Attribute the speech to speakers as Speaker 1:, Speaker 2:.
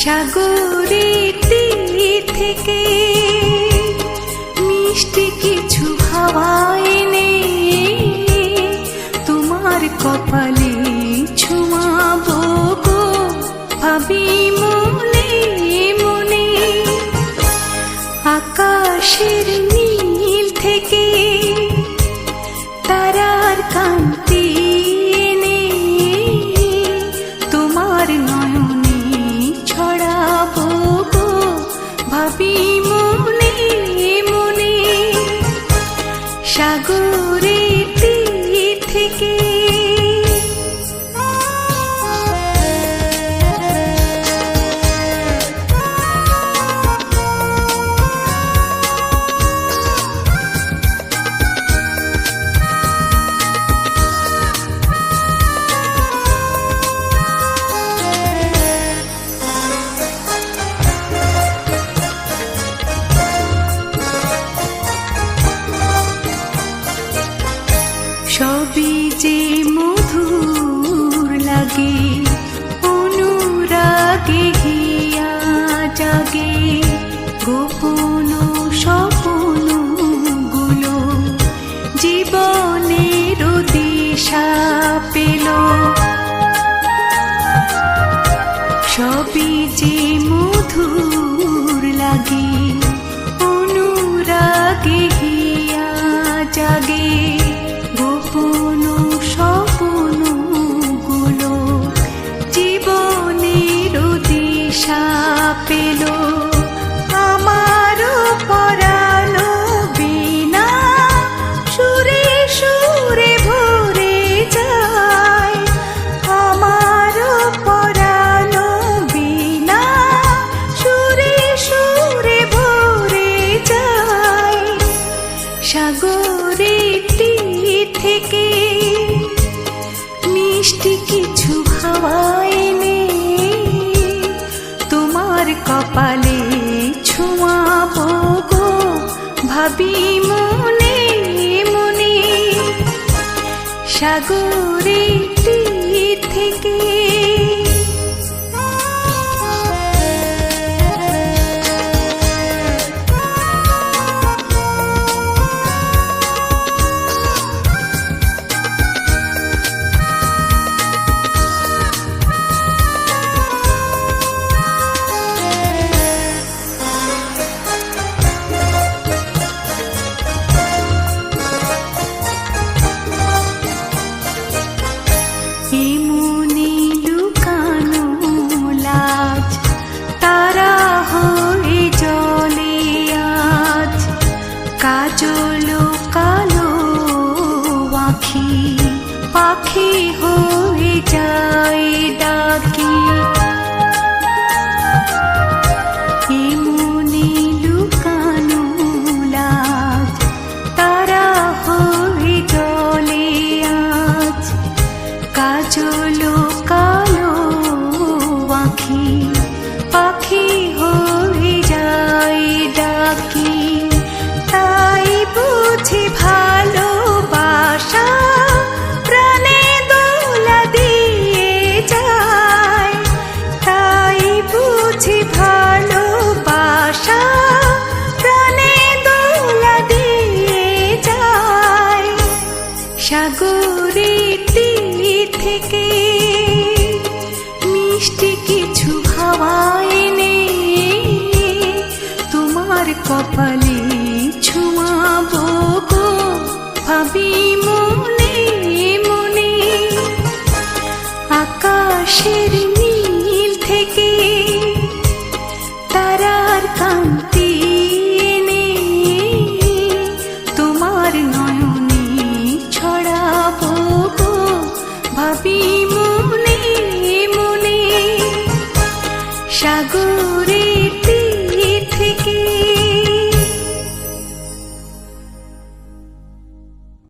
Speaker 1: সাগরে তীর থেকে মিষ্টি কিছু হাওয়ায় সাগরে জীবনের সবই যে মধুর কিছু হাওয়ায় নে তোমার কপালে ছোঁয়াব গো ভাবি মনে মনে। সাগরে 자. আকাশের নীল থেকে তারার কান্তি তোমার নয়নে ছড়াবো ভাবি মনে মনে সাগর